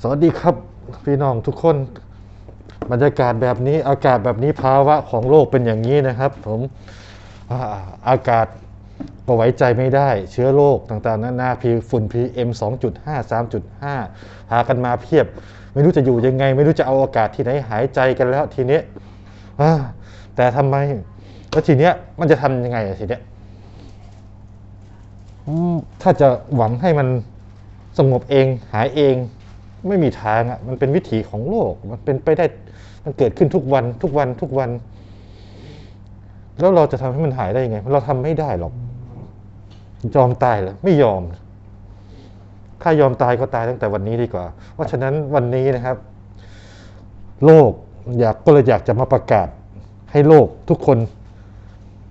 สวัสดีครับพี่น้องทุกคน บรรยากาศแบบนี้อากาศแบบนี้ภาวะของโลกเป็นอย่างนี้นะครับ ผมอากาศก็ไว้ใจไม่ได้เชื้อโรคต่างๆนานาพีฝุ่น PM 2.5 3.5พากันมาเพียบ ไม่รู้จะอยู่ยังไง ไม่รู้จะเอาอากาศที่ไหนหายใจกันแล้วทีนี้แต่ทำไมแล้วทีเนี้ยมันจะทำยังไงอะทีเนี้ยถ้าจะหวังให้มัน สงบเองหายเองไม่มีทางอะมันเป็นวิถีของโลก มันเป็นไปได้มันเกิดขึ้นทุกวันทุกวันทุกวัน แล้วเราจะทำให้มันหายได้ยังไง เราทำไม่ได้หรอกยอมตายเหรอไม่ยอมถ้ายอมตายก็ตายตั้งแต่วันนี้ดีกว่า เพราะฉะนั้นวันนี้นะครับ โลกอยากก็เลยอยากจะมาประกาศ ให้โลกทุกคน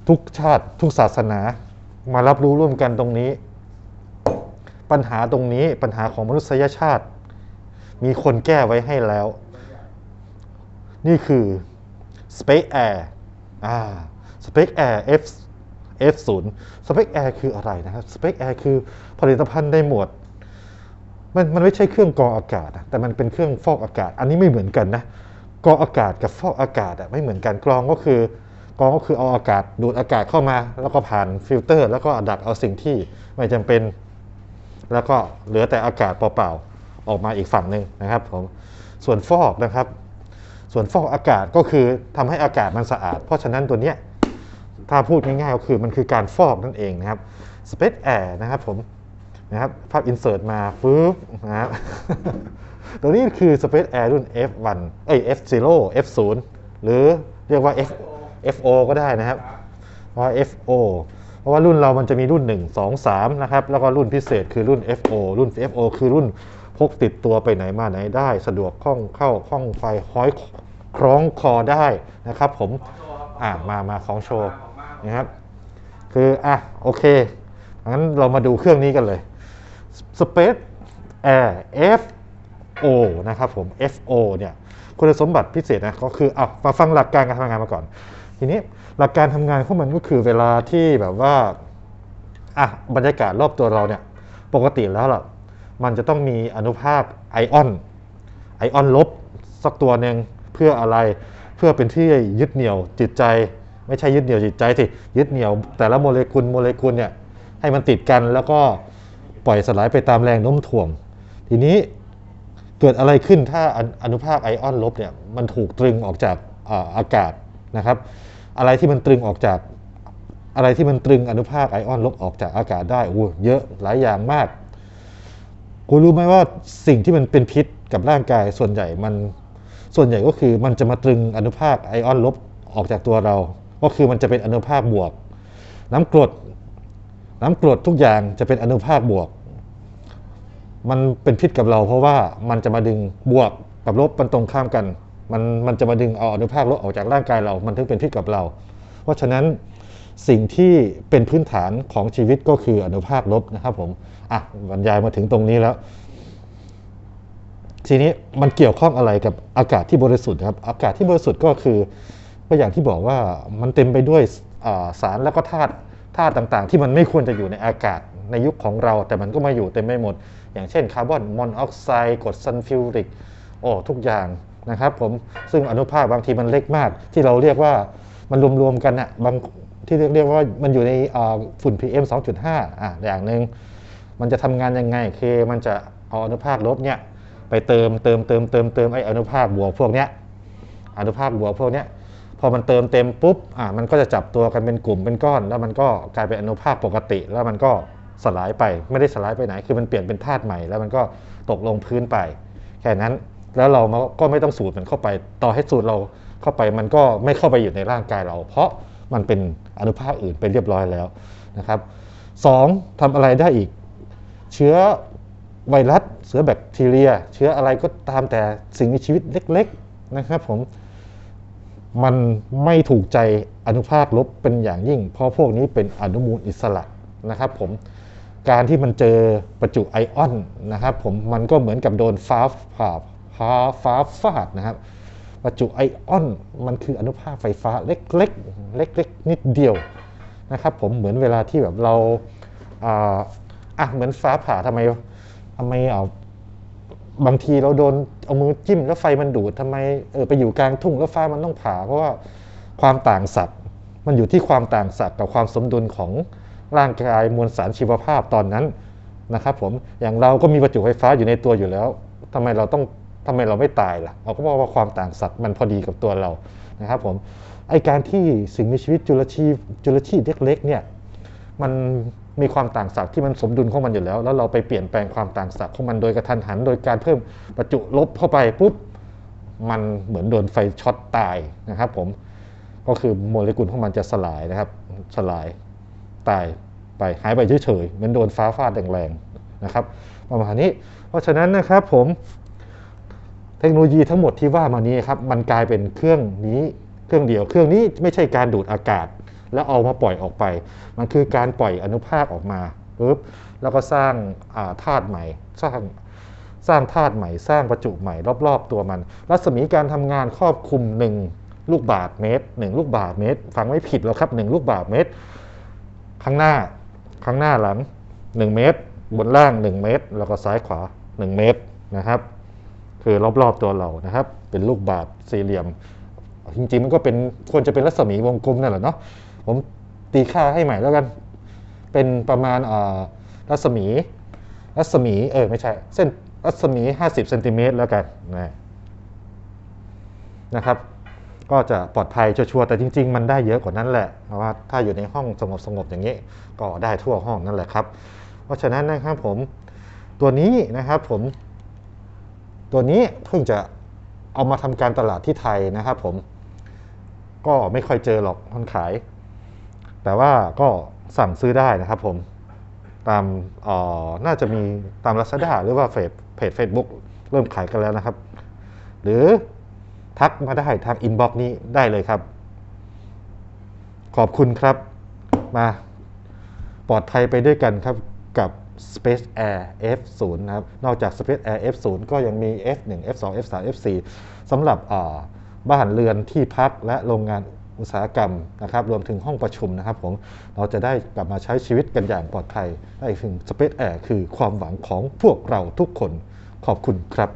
ทุกชาติทุกศาสนา มารับรู้ร่วมกันตรงนี้ ปัญหาตรงนี้ปัญหาของมนุษยชาติ มีคนแก้ไว้ให้แล้ว นี่คือ Space Air อ่า Space Air F F0 Space Air คืออะไรนะครับ Space Air คือผลิตภัณฑ์ในหมวดมันมันไม่ใช่เครื่องกรองอากาศนะแต่มันเป็นเครื่องฟอกอากาศ อันนี้ไม่เหมือนกันนะกรองอากาศกับฟอกอากาศอะไม่เหมือนกันกรองก็คือกรองก็คือเอาอากาศดูดอากาศเข้ามา แล้วก็ผ่านฟิลเตอร์ แล้วก็ดักเอาสิ่งที่ไม่จำเป็น แล้วก็เหลือแต่อากาศเปล่าๆออกมาอีกฝั่งหนึ่งนะครับผมส่วนฟอกนะครับ ส่วนฟอกอากาศก็คือทำให้อากาศมันสะอาด เพราะฉะนั้นตัวเนี้ยถ้าพูดง่ายๆก็คือมันคือการฟอกนั่นเองนะครับ Space Air นะครับผมนะครับภาพอินเสิร์ตมาปึ๊บนะครับตัวนี้คือ Space Air รุ่น F1 เอ้ย F0 F0 หรือเรียกว่า F FO ก็ได้นะครับเพราะว่า FO เพราะว่ารุ่นเรามันจะมีรุ่น 1 2 3 นะครับ แล้วก็รุ่นพิเศษคือรุ่น FO รุ่น FO คือรุ่นพกติดตัวไปไหนมาไหนได้ สะดวกคล่องเข้าคล่องไฟห้อยคล้องคอได้นะครับ ผม อะมามาของโชว์นะครับ คืออะโอเคงั้นเรามาดูเครื่องนี้กันเลย Space Air FO นะครับผม FO เนี่ยคุณสมบัติพิเศษนะก็คือเอามาฟังหลักการการทำงานมาก่อน ทีนี้หลักการทำงานของมันก็คือเวลาที่แบบว่าอะบรรยากาศรอบตัวเราเนี่ยปกติแล้วล่ะมันจะต้องมีอนุภาคไอออน ไอออนลบสักตัวหนึ่งเพื่ออะไรเพื่อเป็นที่ยึดเหนี่ยวจิตใจ ไม่ใช่ยึดเหนี่ยวจิตใจสิยึดเหนี่ยวแต่ละโมเลกุลโมเลกุลเนี่ยให้มันติดกันแล้วก็ปล่อยสลายไปตามแรงโน้มถ่วง ทีนี้เกิดอะไรขึ้นถ้าอนุภาคไอออนลบเนี่ยมันถูกตรึงออกจากอากาศ นะครับ อะไรที่มันตรึงออกจากอะไรที่มันตรึงอนุภาคไอออนลบออกจากอากาศได้โอ้เยอะหลายอย่างมากคุณรู้ไหมว่าสิ่งที่มันเป็นพิษกับร่างกายส่วนใหญ่มันส่วนใหญ่ก็คือมันจะมาตรึงอนุภาคไอออนลบออกจากตัวเรา ก็คือมันจะเป็นอนุภาคบวก น้ำกรด น้ำกรดทุกอย่างจะเป็นอนุภาคบวก มันเป็นพิษกับเราเพราะว่ามันจะมาดึงบวกกับลบมันตรงข้ามกัน มันมันจะมาดึงเอาอนุภาคลบออกจากร่างกายเรา มันถึงเป็นพิษกับเรา เพราะฉะนั้นสิ่งที่เป็นพื้นฐานของชีวิตก็คืออนุภาคลบนะครับผมอะบรรยายมาถึงตรงนี้แล้ว ทีนี้มันเกี่ยวข้องอะไรกับอากาศที่บริสุทธิ์ครับ อากาศที่บริสุทธิ์ก็คือก็อย่างที่บอกว่ามันเต็มไปด้วยสารแล้วก็ธาตุธาตุต่างๆ ที่มันไม่ควรจะอยู่ในอากาศในยุคของเรา แต่มันก็มาอยู่เต็มไปหมด อย่างเช่นคาร์บอนมอนอกไซด์กรดซัลฟิวริกโอ้ทุกอย่าง นะครับผมซึ่งอนุภาคบางทีมันเล็กมาก ที่เราเรียกว่ามันรวมๆกันอะบางที่เรียกเรียกว่ามันอยู่ในอ่าฝุ่น PM 2.5อะอย่างหนึ่งมันจะทำงานยังไงคือมันจะเอาอนุภาคลบเนี่ยไปเติมเติมเติมเติมเติมไออนุภาคบวกพวกเนี้ยอนุภาคบวกพวกเนี้ยพอมันเติมเต็มปุ๊บอะมันก็จะจับตัวกันเป็นกลุ่มเป็นก้อน แล้วมันก็กลายเป็นอนุภาคปกติ แล้วมันก็สลายไปไม่ได้สลายไปไหน คือมันเปลี่ยนเป็นธาตุใหม่ แล้วมันก็ตกลงพื้นไป แค่นั้น แล้วเราก็ไม่ต้องสูดมันเข้าไป ต่อให้สูดเราเข้าไปมันก็ไม่เข้าไปอยู่ในร่างกายเรา เพราะมันเป็นอนุภาคอื่นไปเรียบร้อยแล้วนะครับสองทำอะไรได้อีก เชื้อไวรัสเชื้อแบคทีเรีย เชื้ออะไรก็ตามแต่สิ่งมีชีวิตเล็ก ๆนะครับผมมันไม่ถูกใจอนุภาคลบเป็นอย่างยิ่ง เพราะพวกนี้เป็นอนุมูลอิสระนะครับผมการที่มันเจอประจุไอออนนะครับผมมันก็เหมือนกับโดนฟ้าผ่า ฟ้าฟ้าฟาดนะครับประจุไอออนมันคืออนุภาคไฟฟ้าเล็กๆเล็กๆนิดเดียวนะครับผมเหมือนเวลาที่แบบเราอะเหมือนฟ้าผ่าทำไมทำไมเอาบางทีเราโดนเอามือจิ้มแล้วไฟมันดูดทำไมเออไปอยู่กลางทุ่งแล้วฟ้ามันต้องผ่าเพราะว่าความต่างศักย์มันอยู่ที่ความต่างศักย์กับความสมดุลของร่างกายมวลสารชีวภาพตอนนั้นนะครับผมอย่างเราก็มีประจุไฟฟ้าอยู่ในตัวอยู่แล้วทำไมเราต้อง ทำไมเราไม่ตายล่ะเราก็บอกว่าความต่างศักย์มันพอดีกับตัวเรานะครับผมไอการที่สิ่งมีชีวิตจุลชีพจุลชีพเล็กๆเนี่ยมันมีความต่างศักย์ที่มันสมดุลของมันอยู่แล้ว แล้วเราไปเปลี่ยนแปลงความต่างศักย์ของมันโดยกระทันหัน โดยการเพิ่มประจุลบเข้าไปปุ๊บมันเหมือนโดนไฟช็อตตายนะครับผมก็คือโมเลกุลของมันจะสลายนะครับ สลายตายไปหายไปเฉยๆเหมือนโดนฟ้าฟาดแรงๆนะครับประมาณนี้ เพราะฉะนั้นนะครับผม เทคโนโลยีทั้งหมดที่ว่ามานี้ครับมันกลายเป็นเครื่องนี้เครื่องเดียว เครื่องนี้ไม่ใช่การดูดอากาศ แล้วเอามาปล่อยออกไป มันคือการปล่อยอนุภาคออกมาปุ๊บแล้วก็สร้างาธาตุใหม่ สร้างสร้างธาตุใหม่ สร้างประจุใหม่ รอบ ๆ ตัวมัน รัศมีการทำงานครอบคลุม1ลูกบาศก์เมตร1ลูกบาศก์เมตร ฟังไม่ผิดแล้วครับ1ลูกบาศก์เมตร ข้างหน้าข้างหน้าหลัง 1 เมตร บนล่าง 1 เมตร แล้วก็ซ้ายขวา 1 เมตรนะครับ คือรอบๆตัวเรานะครับ เป็นลูกบาศก์สี่เหลี่ยม จริงๆมันก็เป็นควรจะเป็นรัศมีวงกลมนั่นแหละเนาะผมตีค่าให้ใหม่แล้วกัน เป็นประมาณเอ่อรัศมี รัศมีเออไม่ใช่ เส้นรัศมี 50เซนติเมตรแล้วกันนะนะครับ ก็จะปลอดภัยชัวร์แต่จริง ๆ มันได้เยอะกว่านั้นแหละเพราะว่าถ้าอยู่ในห้องสงบๆอย่างนี้ ก็ได้ทั่วห้องนั่นแหละครับ เพราะฉะนั้นนะครับผมตัวนี้นะครับผม ตัวนี้เพิ่งจะเอามาทำการตลาดที่ไทยนะครับผม ก็ไม่ค่อยเจอหรอกคนขาย แต่ว่าก็สั่งซื้อได้นะครับผม ตามอ่อน่าจะมีตาม Lazada หรือว่าเฟซเพจ Facebook เริ่มขายกันแล้วนะครับ หรือทักมาได้ทางอินบ็อกนี้ได้เลยครับ ขอบคุณครับ มาปลอดภัยไปด้วยกันครับกับ Space Air F0 นะครับ นอกจาก Space Air F0 ก็ยังมี F1 F2 F3 F4 สำหรับบ้านเรือนที่พักและโรงงานอุตสาหกรรมนะครับรวมถึงห้องประชุมนะครับผมเราจะได้กลับมาใช้ชีวิตกันอย่างปลอดภัยได้ถึง Space Air คือความหวังของพวกเราทุกคนขอบคุณครับ